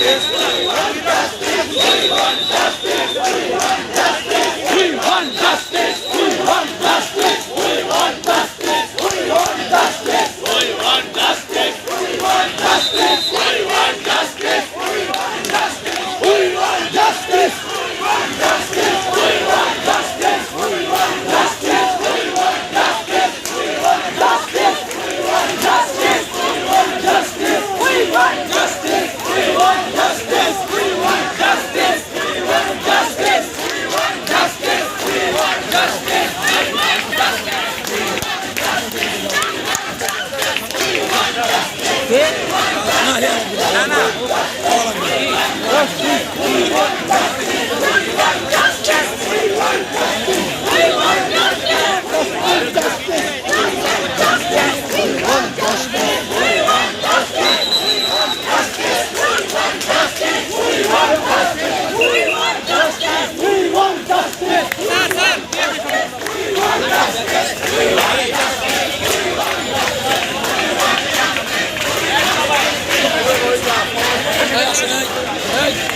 Justice! না না আছে